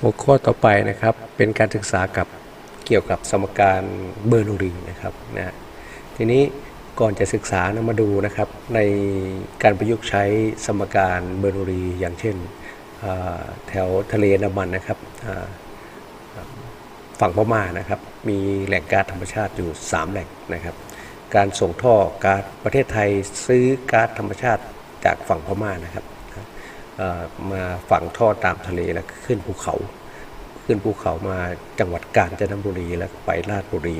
หัวข้อต่อไปนะครับเป็นการศึกษากับเกี่ยวกับสมการเบอร์นูรีนะครับนะทีนี้ก่อนจะศึกษานะมาดูนะครับในการประยุกต์ใช้สมการเบอร์นูรีอย่างเช่นแถวทะเลนดามันนะครับฝั่งพม่านะครับมีแหล่งก๊าซธรรมชาติอยู่ 3 แหล่งนะครับ การส่งท่อก๊าซประเทศไทยซื้อก๊าซธรรมชาติจากฝั่งพม่านะครับ มาฝังท่อตามทะเลแล้วขึ้นภูเขา ขึ้นภูเขามาจังหวัดกาญจนบุรีแล้วไปราชบุรี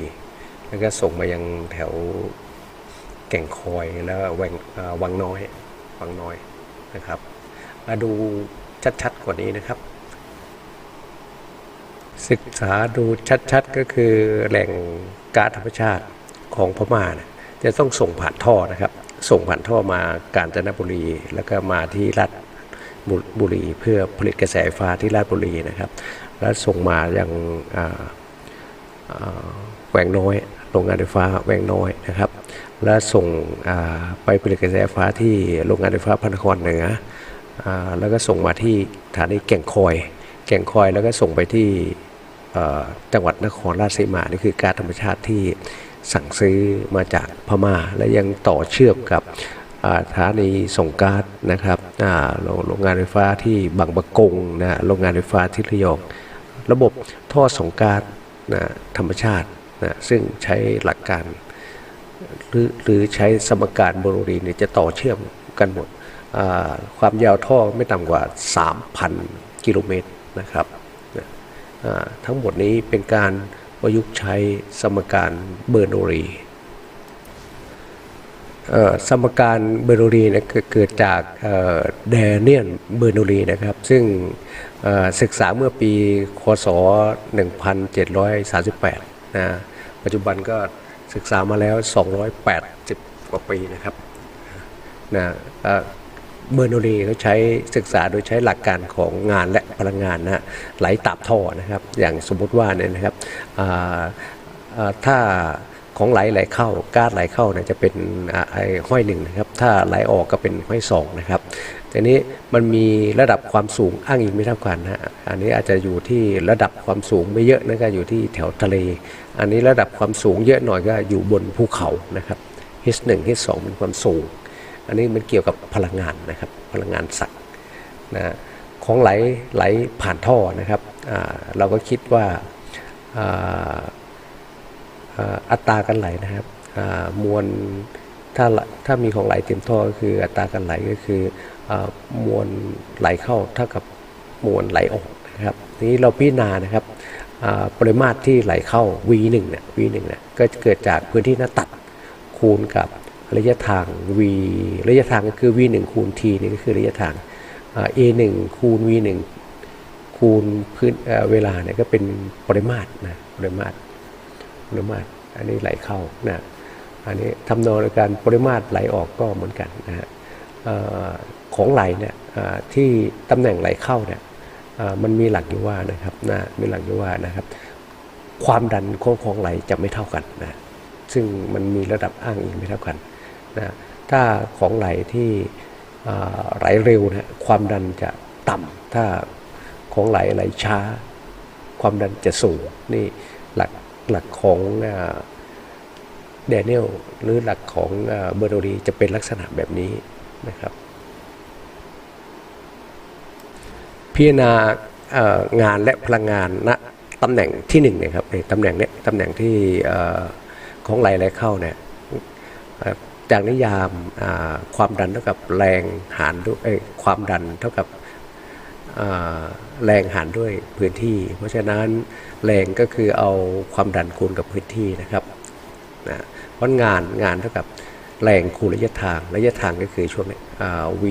แล้วก็ส่งมายังแถวแก่งคอยแล้วแวงวังน้อยวังน้อยนะครับมาดูชัดๆกว่านี้นะครับ ศึกษาดูชัดๆก็คือแหล่งก๊าซธรรมชาติของพม่านะจะต้องส่งผ่านท่อนะครับ ส่งผ่านท่อมากาญจนบุรี แล้วก็มาที่ราช บุบุรีเพื่อผลิตกระแสไฟฟ้าที่ราชบุรีนะครับ แล้วส่งมาอย่าอ่าแหวงน้อยโรงงานไฟฟ้าแหวงน้อยนะครับ แล้วส่งไปผลิตกระแสไฟฟ้าที่โรงงานไฟฟ้าพนครเหนืออแล้วก็ส่งมาที่สถานีแก่งคอย แก่งคอยแล้วก็ส่งไปที่จังหวัดนครราชสีมานี่คือการธรรมชาติที่สั่งซื้อมาจากพม่า และยังต่อเชื่อมกับ สถานีส่งก๊าซนะครับโรงโรงงานไฟฟ้าที่บางปะกงนะโรงงานไฟฟ้าที่ระยองระบบท่อส่งก๊าซนะธรรมชาตินะซึ่งใช้หลักการหรือหรือใช้สมการโบโรรีเนี่ยจะต่อเชื่อมกันหมดความยาวท่อไม่ต่ำกว่า 3,000 กิโลเมตรนะครับนะทั้งหมดนี้เป็นการประยุกต์ใช้สมการเบอร์โนรี สมการเบอร์โนรีนี่ยเกิดจากเดเนียนเบอร์โนรีนะครับ ซึ่งศึกษาเมื่อปีคศ 1738 นะ ปัจจุบันก็ศึกษามาแล้ว 280 กว่าปีนะครับ นะเบอร์โนลีเขาใช้ศึกษาโดยใช้หลักการของงานและพลังงานนะฮะไหลตามท่อนะครับ อย่างสมมติว่าเนี่ยนะครับถ้า ของไหลไหลเข้าก๊าซไหลเข้าเนี่ยจะเป็นไอ้ห้อยหนึ่งนะครับ ถ้าไหลออกก็เป็นห้อยสองนะครับทีนี้มันมีระดับความสูงอ้างอิงไม่เท่ากันนะฮะอันนี้อาจจะอยู่ที่ระดับความสูงไม่เยอะนะก็อยู่ที่แถวทะเล อันนี้ระดับความสูงเยอะหน่อยก็อยู่บนภูเขานะครับ H1 H2 เป็นความสูง อันนี้มันเกี่ยวกับพลังงานนะครับพลังงานสัตว์นะของไหลไหลผ่านท่อนะครับเราก็คิดว่า อัตราการไหลนะครับมวลถ้าถ้ามีของไหลเต็มท่อก็คืออัตราการไหลก็คืออมวลไหลเข้าเท่ากับมวลไหลออกนะครับทีนี้เราพิจารณานะครับปริมาตรที่ไหลเข้า V1 เนี่ย V1 เนี่ยก็เกิดจากพื้นที่หน้าตัดคูณกับระยะทาง v ระยะทางก็คือ v 1 คูณ t นี่ก็คือระยะทางอ่า a 1 คูณ v 1 คูณพื้นเวลาเนี่ยก็เป็นปริมาตรนะปริมาตร ปริมาตร อันนี้ไหลเข้านะอันนี้ทำนองในการปริมาตรไหลออกก็เหมือนกันนะฮะของไหลเนี่ยที่ตำแหน่งไหลเข้าเนี่ยมันมีหลักอยู่ว่านะครับนะมีหลักอยู่ว่านะครับ ความดันของของไหลจะไม่เท่ากันนะซึ่งมันมีระดับอ้างอิงไม่เท่ากันนะถ้าของไหลที่ไหลเร็วนะความดันจะต่ำถ้าของไหลไหลช้า ความดันจะสูงนี่หลัก หลักของเดเนียลหรือหลักของเบอร์โนรีจะเป็นลักษณะแบบนี้นะครับ พิจารณางานและพลังงานณตำแหน่งที่หนึ่งนะครับในตำแหน่งเนี้ยตำแหน่งที่ของไหลไหลเข้าเนี่ยจากนิยามความดันเท่ากับแรงหารด้วยความดันเท่ากับ แรงหารด้วยพื้นที่ เพราะฉะนั้นแรงก็คือเอาความดันคูณกับพื้นที่นะครับนะเพราะงานงานเท่ากับแรงคูณระยะทางระยะทางก็คือช่วงนี้ v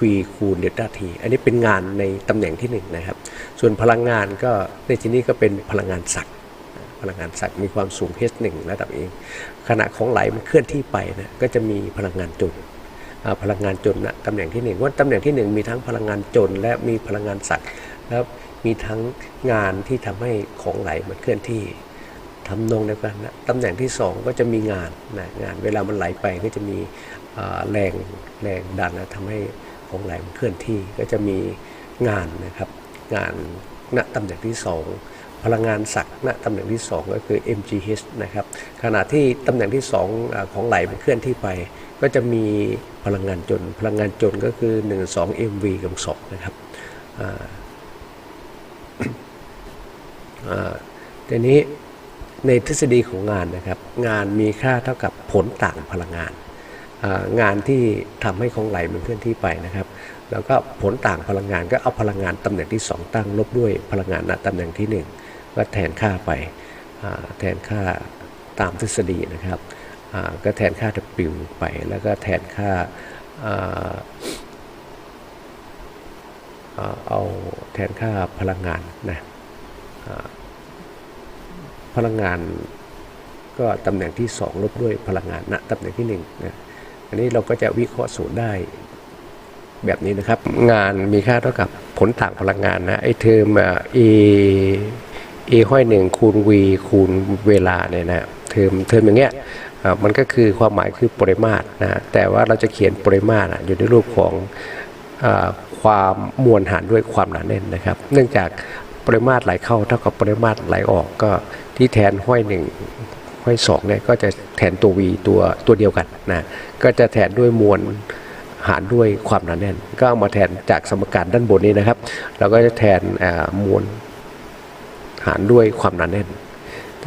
v คูณเดลต้าทีอันนี้เป็นงานในตำแหน่งที่หนึ่งนะครับ ส่วนพลังงานก็ในที่นี้ก็เป็นพลังงานสักพลังงานสักมีความสูง H1 ระดับเองขณะของไหลมันเคลื่อนที่ไปนะก็จะมีพลังงานจนอ่า พลังงานจนนะตำแหน่งที่หนึ่งว่าตำแหน่งที่หนึ่งมีทั้งพลังงานจน และมีพลังงานสักแล้วมีทั้งงานที่ทำให้ของไหลมันเคลื่อนที่ทำนองเดียวกันนะตำแหน่งที่สองก็จะมีงานนะงานเวลามันไหลไปก็จะมีแรงแรงดันนะทำให้ของไหลมันเคลื่อนที่ก็จะมีงานนะครับงานณตำแหน่งที่ 2 พลังงานสักณตำแหน่งที่ 2 ก็คือ MGH นะครับขณะที่ตำแหน่งที่2อาของไหลมันเคลื่อนที่ไป ก็จะมีพลังงานจน พลังงานจนก็คือ 1 2 MV กับ2นะครับอ่าทีนี้ในทฤษฎีของงานนะครับ งานมีค่าเท่ากับผลต่างพลังงานอ่างานที่ทำให้ของไหลมันเคลื่อนที่ไปนะครับ แล้วก็ผลต่างพลังงานก็เอาพลังงานตำแหน่งที่ 2 ตั้งลบด้วยพลังงานณตำแหน่งที่ 1 ก็แทนค่าไปอ่าแทนค่าตามทฤษฎีนะครับ ก็แทนค่า W ไป แล้วก็แทนค่าเอาแทนค่าพลังงานนะพลังงานก็ตำแหน่งที่ 2 ลบด้วยพลังงานณตำแหน่งที่1นะอันนี้เราก็จะวิเคราะห์สูตรได้แบบนี้นะครับ งานมีค่าเท่ากับผลต่างพลังงานนะไอ้เทอมอะ a a ห้อยหนึ่งคูณ v คูณเวลาเนี่ยนะเทอมเทอมอย่างเงี้ย มันก็คือความหมายคือปริมาตรนะแต่ว่าเราจะเขียนปริมาตรอยู่ในรูปของอความมวลหารด้วยความหนาแน่นนะครับ เนื่องจากปริมาตรไหลเข้าเท่ากับปริมาตรไหลออกก็ที่แทนห้อยหนึ่งห้อยสองเนี่ยก็จะแทนตัว v ตัวตัวเดียวกันนะก็จะแทนด้วยมวลหารด้วยความหนาแน่น ก็เอามาแทนจากสมการด้านบนนี้นะครับ เราก็จะแทนมวลหารด้วยความหนาแน่น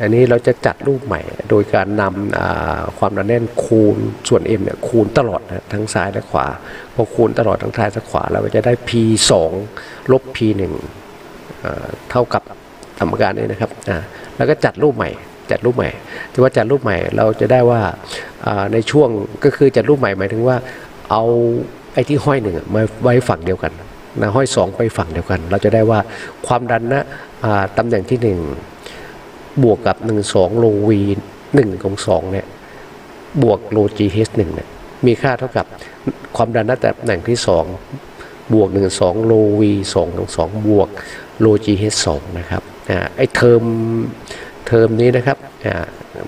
อันนี้เราจะจัดรูปใหม่ โดยการนำอ่าความหนาแน่นคูณส่วน m เนี่ยคูณตลอดนะทั้งซ้ายและขวาพอคูณตลอดทั้งซ้ายและขวาเราก็จะได้ p 2ลบ p 1อ่าเท่ากับสมการนี้นะครับอ่าแล้วก็จัดรูปใหม่จัดรูปใหม่ที่ว่าจัดรูปใหม่เราจะได้ว่าในช่วงก็คือจัดรูปใหม่หมายถึงว่าเอาไอ้ที่ห้อยหนึ่งมาไว้ฝั่งเดียวกันนะห้อยสองไปฝั่งเดียวกัน เราจะได้ว่าความดันนะตำแหน่งที่หนึ่ง บวกกับ1 2โล v 1ของ2เนี่ยบวกโล gh 1เนี่ยมีค่าเท่ากับความดันณตำแหน่งที่2บวก1 2โล v 2ของ2บวกโล gh 2นะครับอ่าไอ้เทอมเทอมนี้นะครับอ่า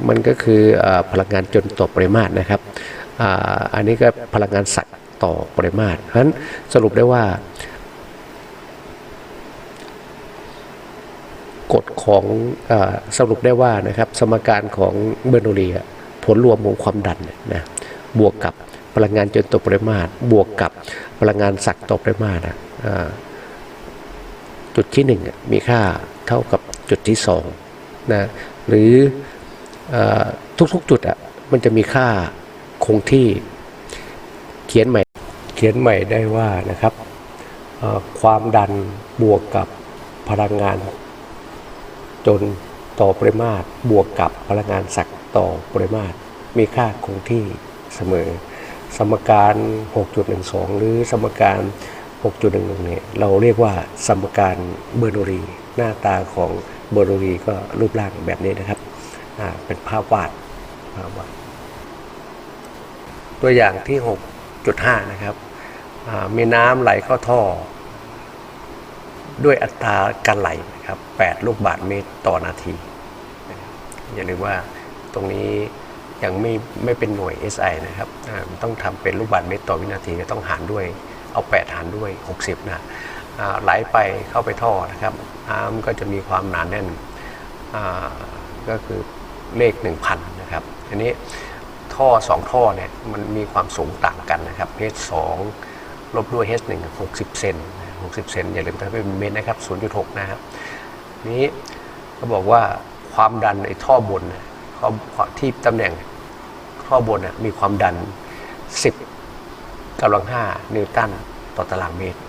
มันก็คืออาพลังงานจนต่อปริมาตรนะครับอ่าอันนี้ก็พลังงานสักต่อปริมาตรเพราะฉะนั้นสรุปได้ว่า กฎของอสรุปได้ว่านะครับสมการของเบอร์โนลีอะผลรวมของความดันนะบวกกับพลังงานจนต่อปริมาตร บวกกับพลังงานสักต่อปริมาตรอะอ่าจุดที่หนึ่งมีค่าเท่ากับจุดที่สองนะหรืออทุกๆจุดอะมันจะมีค่าคงที่เขียนใหม่เขียนใหม่ได้ว่านะครับความดันบวกกับพลังงาน จนต่อปริมาตรบวกกับพลังงานสักต่อปริมาตรมีค่าคงที่เสมอ สมการ 6.12 หรือสมการ 6.11 เนี่ยเราเรียกว่าสมการเบอร์โนรี หน้าตาของเบอร์โนรีก็รูปร่างแบบนี้นะครับอ่าเป็นภาพวาดภาพวาด ตัวอย่างที่ 6.5 นะครับอ่ามีน้ำไหลเข้าท่อ ด้วยอัตราการไหลนะครับ8ลูกบาศก์เมตรต่อนาที อย่าลืมว่าตรงนี้ยังไม่ไม่เป็นหน่วย SI นะครับต้องทำเป็นลูกบาศก์เมตรต่อวินาทีก็ต้องหารด้วยเอา 8 หารด้วย 60 นะไหลไปเข้าไปท่อนะครับน้ำก็จะมีความหนาแน่นก็คือเลข 1,000 นะครับอันนี้ท่อ 2 ท่อเนี่ยมันมีความสูงต่างกันนะครับ H2 ลบด้วย H1 60 เซน 60 เซนอย่าลืมทำให้เป็นเมตรนะครับ 0.6 นะครับนี้ก็บอกว่าความดันไอ้ท่อบนข้อที่ตำแหน่งท่อบนมีความดัน 10กำลัง 5 นิวตันต่อตารางเมตร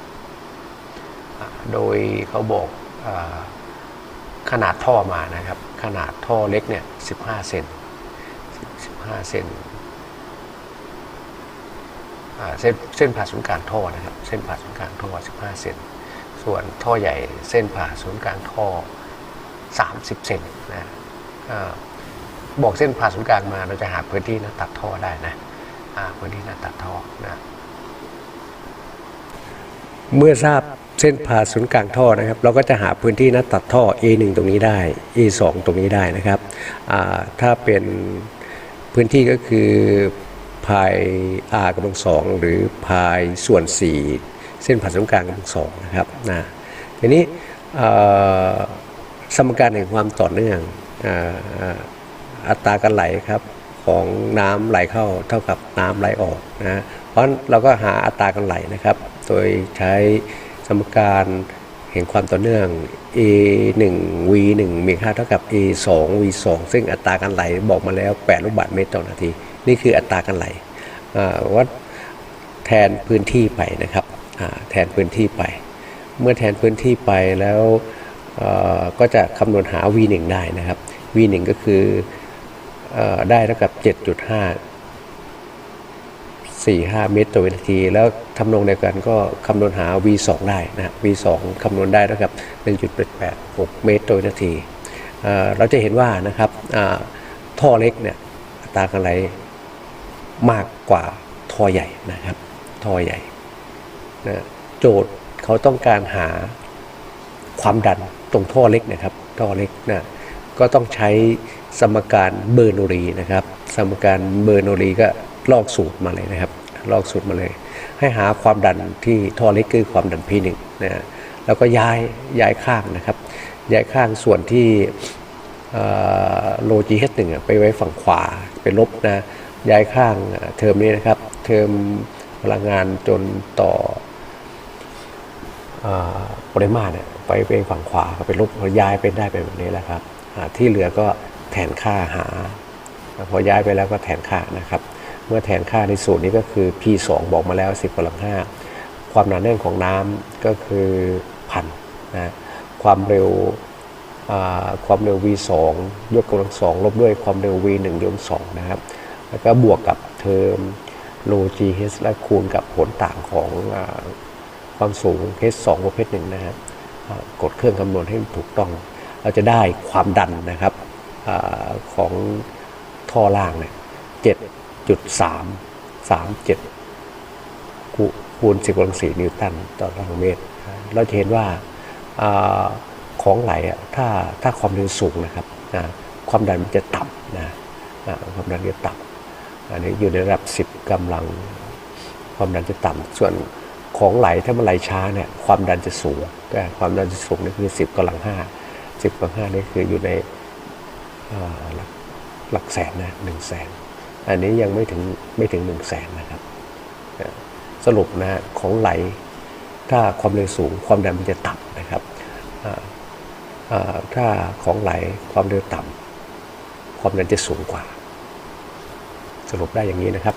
โดยเขาบอกอขนาดท่อมานะครับ ขนาดท่อเล็กเนี่ย 15 เซน 15 เซน เส้นเส้นผ่าศูนย์กลางท่อนะครับ เส้นผ่าศูนย์กลางท่อ 15 เซนส่วนท่อใหญ่เส้นผ่าศูนย์กลางท่อ 30 เซนนะบอกเส้นผ่าศูนย์กลางมาเราจะหาพื้นที่หน้าตัดท่อได้นะพื้นที่หน้าตัดท่อนะเมื่อทราบเส้นผ่าศูนย์กลางท่อนะครับ เราก็จะหาพื้นที่หน้าตัดท่อ A1 ตรงนี้ได้ A2 ตรงนี้ได้นะครับถ้าเป็นพื้นที่ก็คือ พาย r กำลังสองหรือพายส่วน4เส้นผ่านศูนย์กลางกำลังสองนะครับนะทีนี้สมการแห่งความต่อเนื่องอัตราการไหลครับของน้ำไหลเข้าเท่ากับน้ำไหลออกนะเพราะนั้นเราก็หาอัตราการไหลนะครับ โดยใช้สมการแห่งความต่อเนื่อง a 1 v 1มีค่าเท่ากับ a 2 v 2ซึ่งอัตราการไหลบอกมาแล้ว 8 ลูกบาศก์เมตรต่อนาที นี่คืออัตราการไหลวัดแทนพื้นที่ไปนะครับแทนพื้นที่ไป เมื่อแทนพื้นที่ไปแล้วก็จะคำนวณหา v1 ได้นะครับ v1 ก็คืออได้เท่ากับ 7.5 45 เมตรต่อวินาที แล้วทำนองเดียวกันก็คำนวณหา v2 ได้นะ v2 คำนวณได้เท่ากับ 1.86 เมตรต่อวินาที เราจะเห็นว่านะครับท่อเล็กเนี่ยอัตราการไหล มากกว่าท่อใหญ่นะครับท่อใหญ่นะโจทย์เขาต้องการหาความดันตรงท่อเล็กนะครับ ท่อเล็กนะก็ต้องใช้สมการเบอร์โนรีนะครับ สมการเบอร์โนรีก็ลอกสูตรมาเลยนะครับ ลอกสูตรมาเลย ให้หาความดันที่ท่อเล็กคือความดัน P1 นะฮะแล้วก็ย้ายย้ายข้างนะครับ ย้ายข้างส่วนที่โลจีเฮดหนึ่งไปไว้ฝั่งขวาเป็นลบนะ ย้ายข้างเทอมนี้นะครับ เทอมพลังงานจนต่ออาปริมาตรเนี่ยไปไปฝั่งขวาก็เป็นลบย้ายไปได้เป็นแบบนี้แหละครับที่เหลือก็แทนค่าหา พอย้ายไปแล้วก็แทนค่านะครับ เมื่อแทนค่าในสูตรนี้ก็คือ P2 บอกมาแล้ว 10กำลัง5ความหนาแน่นของน้ำก็คือพันนะความเร็วความเร็ว v2 ยกกำลังสองลบด้วยความเร็ว v1 ยกกำลังสองนะครับ แล้วก็บวกกับเทอมโล gh และคูณกับผลต่างของอความสูง h2 ลบ h1 นะครับกดเครื่องคำนวณให้ถูกต้อง เราจะได้ความดันนะครับอของท่อล่างเนี่ย7.337คูคูณ10กำลัง4นิวตันต่อตารางเมตร เราจะเห็นว่าอของไหลอะถ้าถ้าความเร็วสูงนะครับความดันมันจะต่ำนะความดันจะต่ำ อันนี้อยู่ในระดับ 10กำลัง ความดันจะต่ำส่วนของไหลถ้ามันไหลช้าเนี่ยความดันจะสูงแต่ความดันจะสูงนี่คือ 10กำลัง 5 10กำลัง5นี่คืออยู่ในหลักหลักแสนนะหนึ่งแสนอันนี้ยังไม่ถึงไม่ถึง1แสนนะครับสรุปนะของไหลถ้าความเร็วสูงความดันมันจะต่ำนะครับถ้าของไหลความเร็วต่ำความดันจะสูงกว่า รุปได้อย่างนี้นะครับ